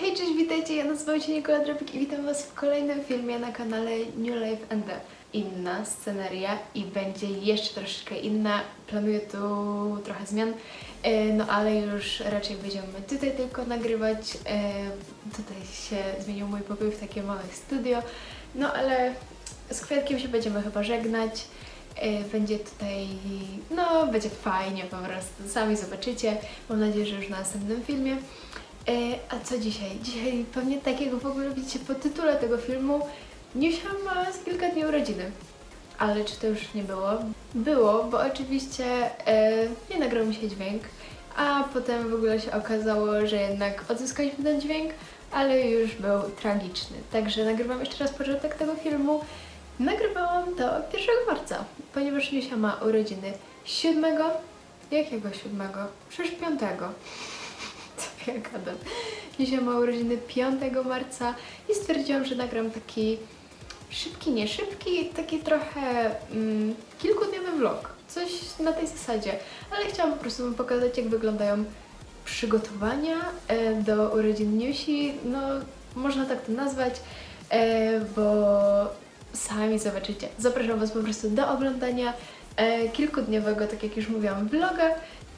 Hej, cześć, witajcie, ja nazywam się Nikola Drapik i witam Was w kolejnym filmie na kanale New Life and the inna sceneria i będzie jeszcze troszeczkę inna. Planuję tu trochę zmian, e, no ale już raczej będziemy tutaj tylko nagrywać. E, Tutaj się zmienił mój pokój w takie małe studio, no ale z Kwiatkiem się będziemy chyba żegnać. E, Będzie tutaj, no będzie fajnie po prostu, sami zobaczycie. Mam nadzieję, że już na następnym filmie. E, a co dzisiaj? Dzisiaj pewnie tak jak w ogóle widzicie po tytule tego filmu, Niusia ma z kilka dni urodziny. Ale czy to już nie było? Było, bo oczywiście e, nie nagrał mi się dźwięk, a potem w ogóle się okazało, że jednak odzyskaliśmy ten dźwięk, ale już był tragiczny. Także nagrywam jeszcze raz początek tego filmu. Nagrywałam to 1 marca, ponieważ Niusia ma urodziny 7. Jakiego 7? Przecież 5. Ja gadam? Dzisiaj ma urodziny 5 marca i stwierdziłam, że nagram taki szybki, nie szybki, taki trochę mm, kilkudniowy vlog. Coś na tej zasadzie. Ale chciałam po prostu Wam pokazać, jak wyglądają przygotowania e, do urodzin Niusi. No, można tak to nazwać, e, bo sami zobaczycie. Zapraszam Was po prostu do oglądania e, kilkudniowego, tak jak już mówiłam, vloga.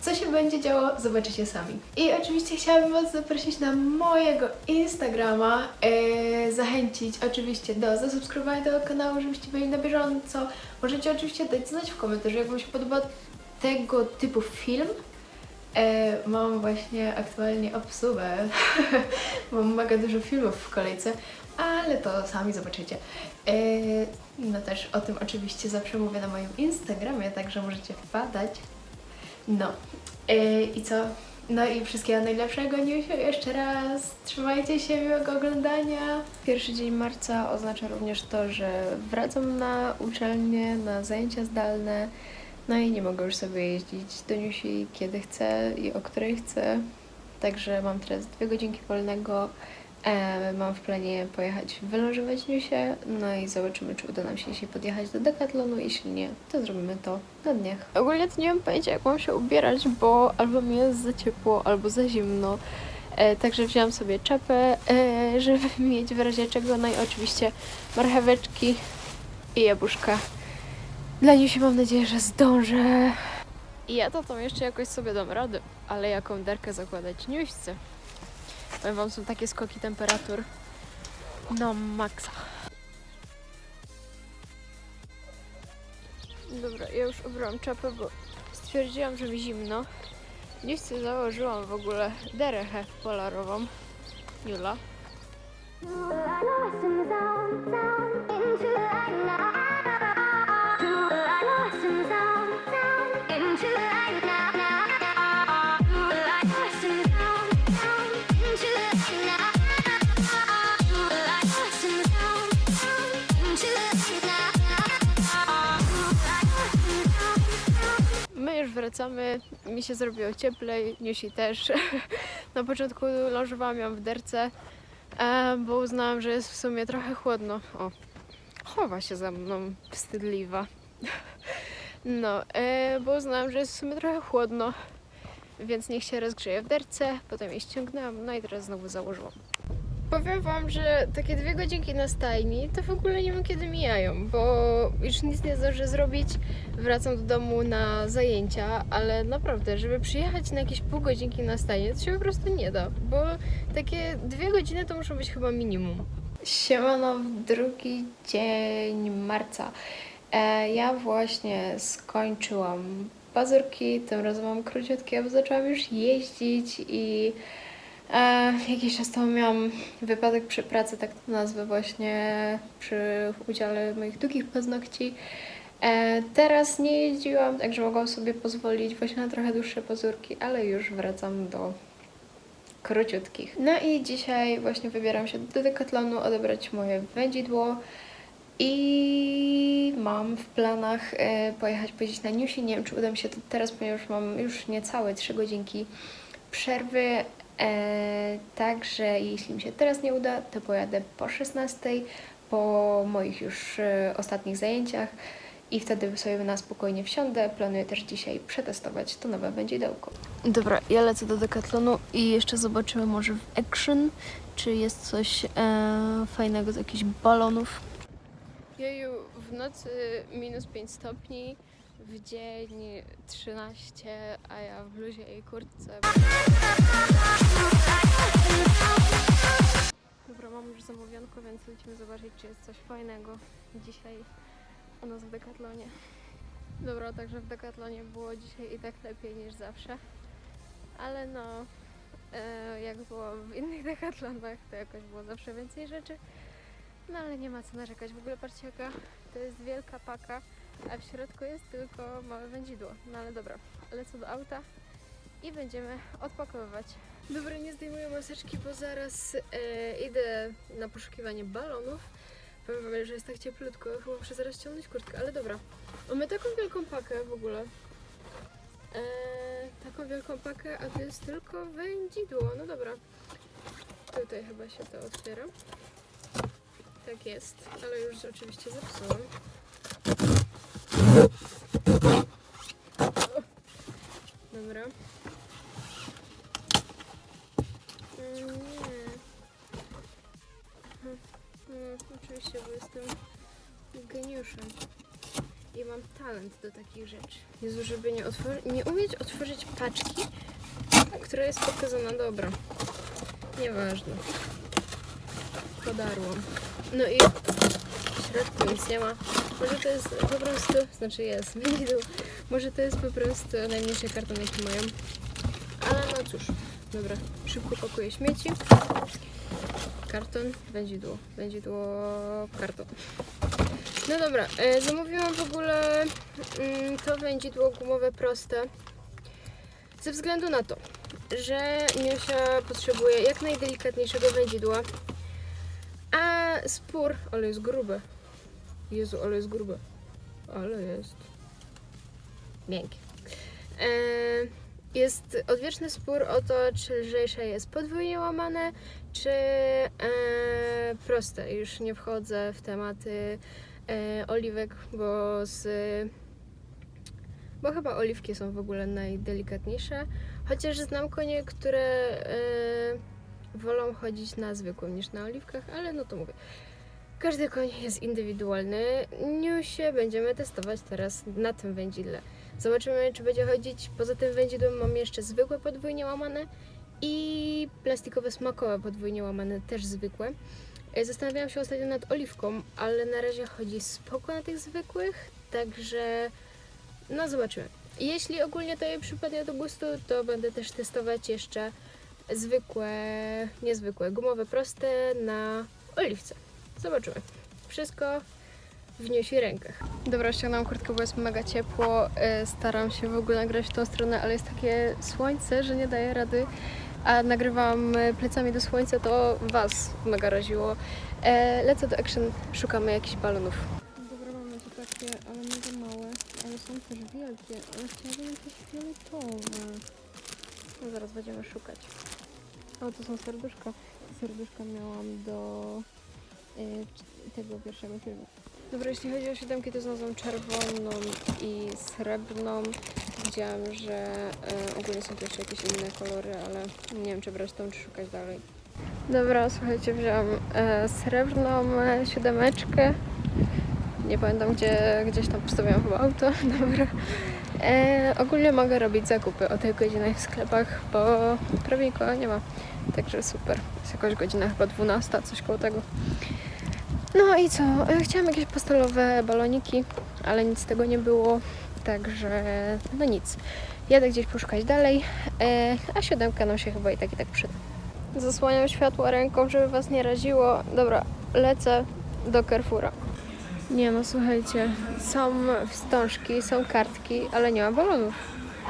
Co się będzie działo, zobaczycie sami. I oczywiście chciałabym Was zaprosić na mojego Instagrama, e, zachęcić oczywiście do zasubskrybowania tego kanału, żebyście byli na bieżąco. Możecie oczywiście dać znać w komentarzu, jak Wam się podoba tego typu film. E, mam właśnie aktualnie obsługę, mam mega dużo filmów w kolejce, ale to sami zobaczycie. E, no też o tym oczywiście zawsze mówię na moim Instagramie, także możecie wpadać. No e, i co? No i wszystkiego najlepszego, Niusiu, jeszcze raz. Trzymajcie się, miłego oglądania. Pierwszy dzień marca oznacza również to, że wracam na uczelnię, na zajęcia zdalne. No i nie mogę już sobie jeździć do Niusi kiedy chcę i o której chcę. Także mam teraz dwie godzinki wolnego. E, mam w planie pojechać wylążować Niusię, no i zobaczymy, czy uda nam się dzisiaj podjechać do Decathlonu. Jeśli nie, to zrobimy to na dniach. Ogólnie to nie mam pojęcia, jak mam się ubierać, bo albo mi jest za ciepło, albo za zimno. E, także wzięłam sobie czapę, e, żeby mieć w razie czego, no i oczywiście marcheweczki i jabłuszka. Dla Niusi mam nadzieję, że zdążę. I ja to tam jeszcze jakoś sobie dam radę, ale jaką derkę zakładać Niuśce. Powiem wam, są takie skoki temperatur. No maksa. Dobra, ja już ubrałam czapę, bo stwierdziłam, że mi zimno. Niuśce założyłam w ogóle derechę polarową. Jula. Wracamy, mi się zrobiło cieplej, Niusi też. Na początku lążowałam ją w derce, bo uznałam, że jest w sumie trochę chłodno. O, chowa się za mną, wstydliwa. No, bo uznałam, że jest w sumie trochę chłodno, więc niech się rozgrzeje w derce, potem jej ściągnęłam, no i teraz znowu założyłam. Powiem Wam, że takie dwie godzinki na stajni to w ogóle nie wiem kiedy mijają, bo już nic nie zdążę zrobić. Wracam do domu na zajęcia, ale naprawdę, żeby przyjechać na jakieś pół godzinki na stajnie, to się po prostu nie da, bo takie dwie godziny to muszą być chyba minimum. Siemano w drugi dzień marca. E, ja właśnie skończyłam pazurki, tym razem mam króciutkie, bo zaczęłam już jeździć i E, jakiś czas temu miałam wypadek przy pracy, tak to nazwę właśnie, przy udziale moich długich paznokci. E, teraz nie jeździłam, także mogłam sobie pozwolić właśnie na trochę dłuższe pazurki, ale już wracam do króciutkich. No i dzisiaj właśnie wybieram się do Decathlonu odebrać moje wędzidło i mam w planach e, pojechać powiedzieć na newsie. Nie wiem, czy uda mi się to teraz, ponieważ mam już niecałe 3 godzinki przerwy. E, także jeśli mi się teraz nie uda, to pojadę po 16, po moich już e, ostatnich zajęciach i wtedy sobie na spokojnie wsiądę. Planuję też dzisiaj przetestować to nowe wędzidełko. Dobra, ja lecę do Decathlonu i jeszcze zobaczymy może w Action, czy jest coś e, fajnego z jakichś balonów. Jeju, w nocy minus 5 stopni, w dzień 13, a ja w bluzie i kurtce. Dobra, mam już zamówienko, więc lecimy zobaczyć, czy jest coś fajnego dzisiaj u nas w Decathlonie. Dobra, także w Decathlonie było dzisiaj i tak lepiej niż zawsze. Ale no, e, jak było w innych Decathlonach, to jakoś było zawsze więcej rzeczy. No ale nie ma co narzekać. W ogóle patrzcie jaka to jest wielka paka, a w środku jest tylko małe wędzidło. No ale dobra, lecę do auta i będziemy odpakowywać. Dobra, nie zdejmuję maseczki, bo zaraz e, idę na poszukiwanie balonów. Powiem wam, że jest tak cieplutko, chyba muszę zaraz ściągnąć kurtkę, ale dobra. Mamy taką wielką pakę w ogóle. E, taką wielką pakę, a to jest tylko wędzidło. No dobra. Tutaj chyba się to otwiera. Tak jest, ale już oczywiście zepsułam. Dobra. Mm, Nie. Hm, No, oczywiście, bo jestem geniuszem. I mam talent do takich rzeczy. Jezu, żeby nie, nie umieć otworzyć paczki, która jest pokazana dobra. Nieważne. Podarłam. No i w środku nic nie ma. Może to jest po prostu, znaczy jest, wędzidło. Może to jest po prostu najmniejszy karton jaki mają. Ale no cóż, dobra, szybko pakuję śmieci. Karton, wędzidło, wędzidło, karton. No dobra, e, zamówiłam w ogóle mm, to wędzidło gumowe proste ze względu na to, że Niusia potrzebuje jak najdelikatniejszego wędzidła, a spór, ale jest grube. Jezu, ale jest grube. Ale jest miękkie. E, jest odwieczny spór o to, czy lżejsze jest podwójnie łamane, czy e, proste. Już nie wchodzę w tematy e, oliwek, bo z bo chyba oliwki są w ogóle najdelikatniejsze. Chociaż znam konie, które e, wolą chodzić na zwykłym niż na oliwkach, ale no to mówię. Każdy koń jest indywidualny. Niusie będziemy testować teraz na tym wędzidle. Zobaczymy, czy będzie chodzić. Poza tym wędzidłem mam jeszcze zwykłe podwójnie łamane i plastikowe smakowe podwójnie łamane, też zwykłe. E, Zastanawiałam się ostatnio nad oliwką, ale na razie chodzi spoko na tych zwykłych, także no zobaczymy. Jeśli ogólnie to jej przypadnie do gustu, to będę też testować jeszcze zwykłe, niezwykłe, gumowe, proste na oliwce. Zobaczymy. Wszystko w niusi rękach. Dobra, ściągnęłam kurtkę, bo jest mega ciepło. E, Staram się w ogóle nagrać w tą stronę, ale jest takie słońce, że nie daję rady. A nagrywam e, plecami do słońca, to Was mega raziło. E, Lecę do Action, szukamy jakichś balonów. Dobra, mamy tu takie, ale mega małe, ale są też wielkie, ale chciałabym jakieś fioletowe. No zaraz będziemy szukać. O, to są serduszka. Serduszka miałam do tego pierwszego filmu. Dobra, jeśli chodzi o siódemki, to znalazłam czerwoną i srebrną. Widziałam, że y, ogólnie są tu jeszcze jakieś inne kolory, ale nie wiem, czy brać tą, czy szukać dalej. Dobra, słuchajcie, wziąłam e, srebrną siódemeczkę. Nie pamiętam, gdzie, gdzieś tam postawiłam chyba auto. Dobra. E, ogólnie mogę robić zakupy o tych godzinach w sklepach, bo prawie nikogo nie ma. Także super. Jest jakaś godzina chyba 12, coś koło tego. No i co? E, Chciałam jakieś pastelowe baloniki, ale nic z tego nie było. Także no nic. Jadę gdzieś poszukać dalej, e, a siódemka nam się chyba i tak i tak przyda. Zasłaniam światło ręką, żeby was nie raziło. Dobra, lecę do Carrefoura. Nie no, słuchajcie, są wstążki, są kartki, ale nie ma balonów.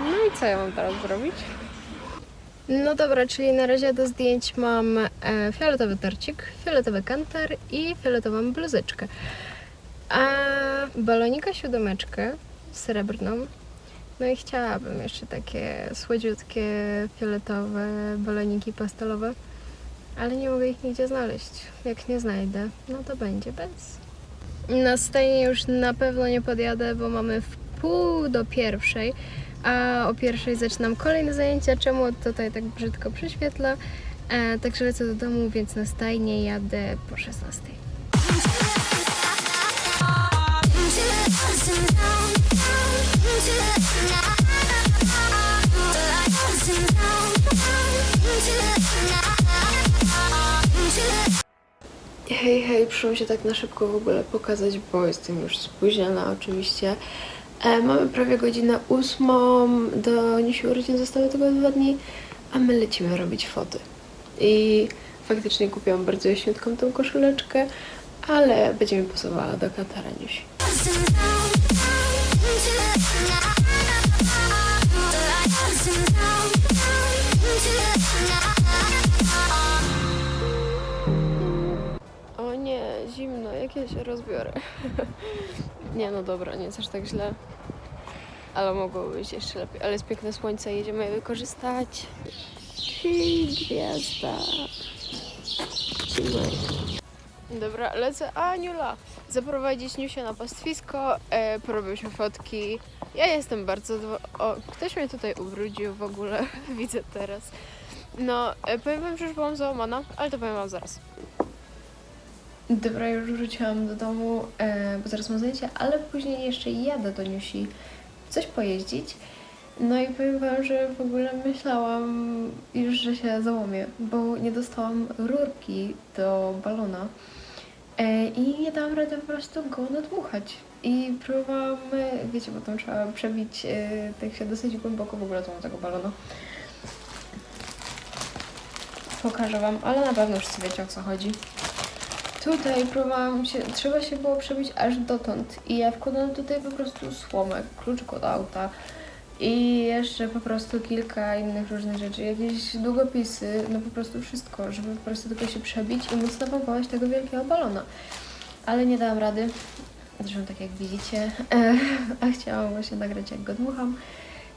No i co ja mam teraz zrobić? No dobra, czyli na razie do zdjęć mam e, fioletowy torcik, fioletowy kantar i fioletową bluzeczkę. A balonika siódemeczkę srebrną. No i chciałabym jeszcze takie słodziutkie, fioletowe baloniki pastelowe, ale nie mogę ich nigdzie znaleźć. Jak nie znajdę, no to będzie bez. Na stajnie już na pewno nie podjadę, bo mamy w pół do pierwszej, a o pierwszej zaczynam kolejne zajęcia. Czemu tutaj tak brzydko przyświetla? E, także lecę do domu, więc na stajnie jadę po 16. Hej, hej, przyszłam się tak na szybko w ogóle pokazać, bo jestem już spóźniona oczywiście. E, mamy prawie godzinę ósmą, do Nisi urodzin zostały tylko dwa dni, a my lecimy robić foty. I faktycznie kupiłam bardzo jaśniutką tą koszuleczkę, ale będzie mi pasowała do Katara Nisi. Zimno, jak ja się rozbiorę. nie no dobra, nie jest aż tak źle. Ale mogło być jeszcze lepiej. Ale jest piękne słońce, jedziemy je wykorzystać. Gwiazda. Dobra, lecę. Aniula! Zaprowadzić Niusię na pastwisko, e, porobią się fotki. Ja jestem bardzo... O, ktoś mnie tutaj ubrudził w ogóle, widzę teraz. No, e, powiem wam, że już byłam załamana, ale to powiem wam zaraz. Dobra, już wróciłam do domu, e, bo zaraz mam zajęcie, ale później jeszcze jadę do Niusi coś pojeździć. No i powiem Wam, że w ogóle myślałam już, że się załamię, bo nie dostałam rurki do balona e, i nie dałam rady po prostu go nadmuchać. I próbowałam, e, wiecie, bo tam trzeba przebić tak się dosyć głęboko w ogóle tą tego balona. Pokażę Wam, ale na pewno wszyscy wiecie o co chodzi. Tutaj próbowałam się, trzeba się było przebić aż dotąd i ja wkładałam tutaj po prostu słomek, kluczyk od auta i jeszcze po prostu kilka innych różnych rzeczy, jakieś długopisy, no po prostu wszystko, żeby po prostu tylko się przebić i móc napompować tego wielkiego balona. Ale nie dałam rady, zresztą tak jak widzicie, a chciałam właśnie nagrać jak go dmucham.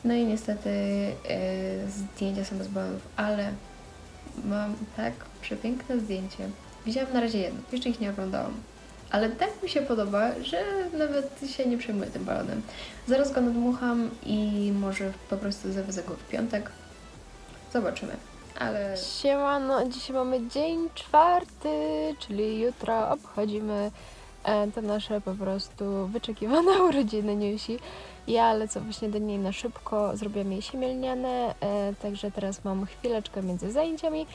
No i niestety e, zdjęcia są bez balonów, ale mam tak przepiękne zdjęcie. Widziałam na razie jedno, jeszcze ich nie oglądałam. Ale tak mi się podoba, że nawet się nie przejmuję tym balonem. Zaraz go nadmucham i może po prostu zawiozę go w piątek. Zobaczymy. Ale... Siemano, dzisiaj mamy dzień czwarty, czyli jutro obchodzimy e, te nasze po prostu wyczekiwane urodziny Niusi. Ja lecę właśnie do niej na szybko, zrobiłam jej siemielniane, e, także teraz mam chwileczkę między zajęciami.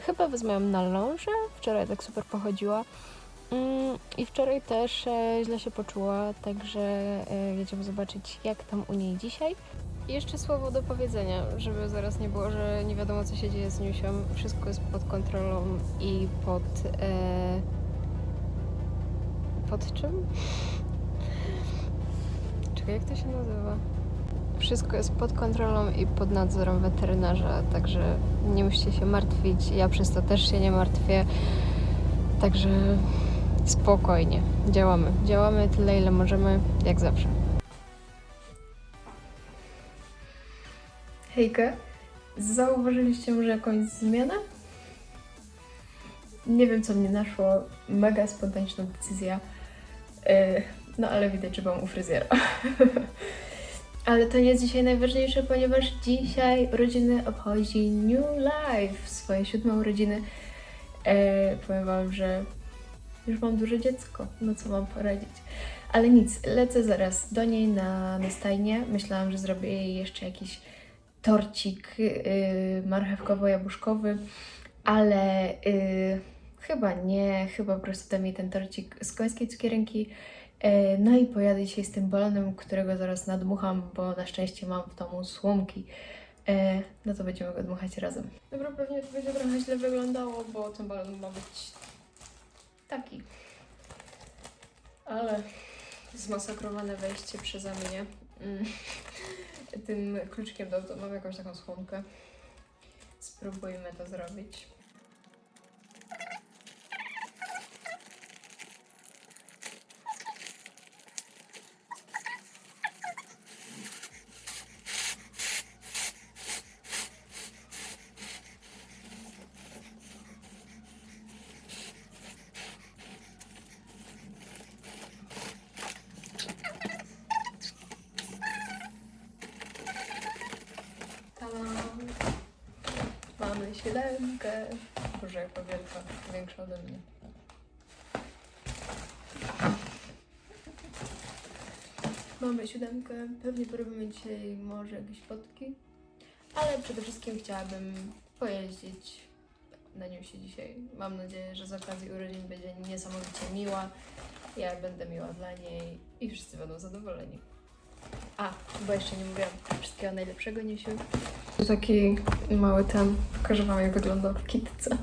Chyba wezmę ją na lążę, wczoraj tak super pochodziła. Mm, I wczoraj też e, źle się poczuła, także e, jedziemy zobaczyć jak tam u niej dzisiaj. Jeszcze słowo do powiedzenia, żeby zaraz nie było, że nie wiadomo co się dzieje z Niusią. Wszystko jest pod kontrolą i pod... E, pod czym? Czekaj, jak to się nazywa? Wszystko jest pod kontrolą i pod nadzorem weterynarza, także nie musicie się martwić. Ja przez to też się nie martwię. Także spokojnie, działamy. Działamy tyle, ile możemy, jak zawsze. Hejka, zauważyliście może jakąś zmianę? Nie wiem, co mnie naszło. Mega spontaniczna decyzja. Yy, no ale widać, że byłam u fryzjera. Ale to nie jest dzisiaj najważniejsze, ponieważ dzisiaj urodziny obchodzi New Life, swoje siódme urodziny. E, powiem Wam, że już mam duże dziecko, no co mam poradzić. Ale nic, lecę zaraz do niej na, na. Myślałam, że zrobię jej jeszcze jakiś torcik yy, marchewkowo-jabłuszkowy, ale yy, chyba nie, chyba po prostu dam jej ten torcik z końskiej cukierynki. E, No i pojadę dzisiaj z tym balonem, którego zaraz nadmucham, bo na szczęście mam w domu słomki. E, No to będziemy go dmuchać razem. Dobra, pewnie to będzie trochę źle wyglądało, bo ten balon ma być taki. Ale zmasakrowane wejście przeze mnie. Mm. Tym kluczkiem do mam jakąś taką słomkę. Spróbujmy to zrobić. Siódemkę. Boże, jaka wielka, większa ode mnie. Mamy siódemkę, pewnie porobimy dzisiaj może jakieś fotki, ale przede wszystkim chciałabym pojeździć na nią się dzisiaj. Mam nadzieję, że z okazji urodzin będzie niesamowicie miła. Ja będę miła dla niej i wszyscy będą zadowoleni. A, bo jeszcze nie mówiłam wszystkiego najlepszego, Niesiu. Taki mały ten, pokażę wam jak wygląda w kitce.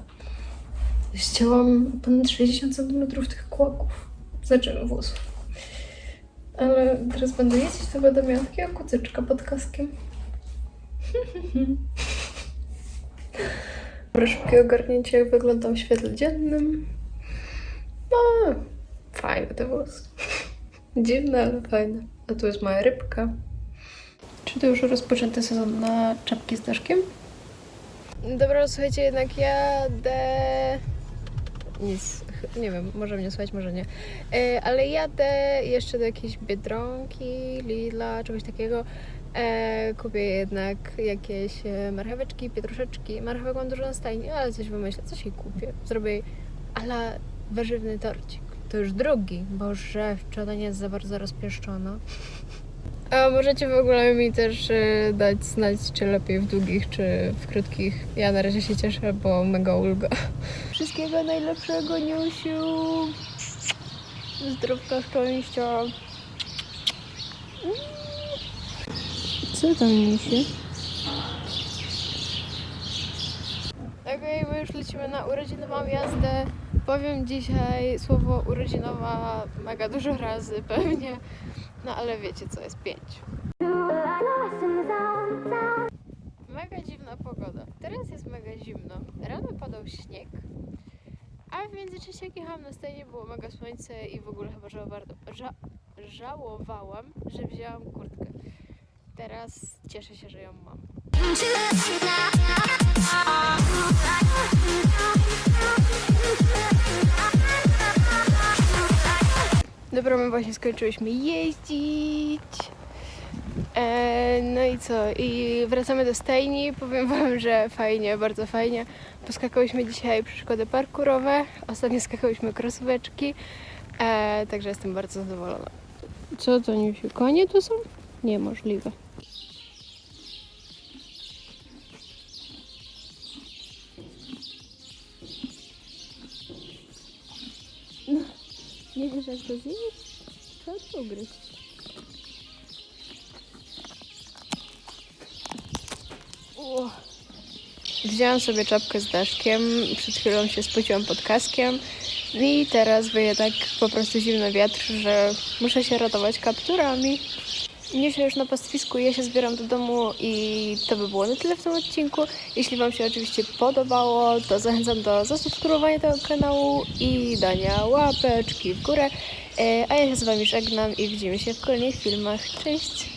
Ścięłam ponad 60 cm tych kłaków, znaczy włosów. Ale teraz będę jeździć, to będę miała takiego kucyczka pod kaskiem. Dobra, szybkie ogarnięcie, jak wyglądam w świetle dziennym. No, fajne te włosy. Dziwne, ale fajne. A tu jest moja rybka. Czy to już rozpoczęty sezon na czapki z daszkiem? Dobra, słuchajcie, jednak jadę... Nic, nie wiem, może mnie słuchać, może nie. E, ale jadę jeszcze do jakiejś Biedronki, Lidla, czegoś takiego. E, kupię jednak jakieś e, marcheweczki, pietruszeczki. Marchewek mam dużo na stajni, ale coś wymyślę, coś jej kupię. Zrobię jej ala warzywny torcik. To już drugi, bo że wczoraj nie jest za bardzo rozpieszczona. A możecie w ogóle mi też e, dać znać, czy lepiej w długich, czy w krótkich. Ja na razie się cieszę, bo mega ulga. Wszystkiego najlepszego, Niusiu. Zdrówka, szczęścia. Co tam, Niusiu? Okej, my już lecimy na urodzinową jazdę. Powiem dzisiaj słowo urodzinowa mega dużo razy pewnie. No ale wiecie co jest pięć. Mega dziwna pogoda. Teraz jest mega zimno. Rano padał śnieg. A w międzyczasie jak jechałam na stajnie było mega słońce i w ogóle chyba żałowa- ża żałowałam, że wzięłam kurtkę. Teraz cieszę się, że ją mam. Dobra, my właśnie skończyłyśmy jeździć. E, no i co? I wracamy do stajni. Powiem Wam, że fajnie, bardzo fajnie. Poskakałyśmy dzisiaj przeszkody parkurowe. Ostatnio skakałyśmy krosóweczki. E, także jestem bardzo zadowolona. Co to, Niusiu? Konie tu są? Niemożliwe. Nie wiesz jak to zjeść? Trzeba to ugryźć. Ło. Wzięłam sobie czapkę z daszkiem, przed chwilą się spociłam pod kaskiem i teraz wyje tak po prostu zimny wiatr, że muszę się ratować kapturami. Nie się już na pastwisku, ja się zbieram do domu i to by było na tyle w tym odcinku. Jeśli Wam się oczywiście podobało, to zachęcam do zasubskrybowania tego kanału i dania łapeczki w górę. E, A ja się z Wami żegnam i widzimy się w kolejnych filmach. Cześć!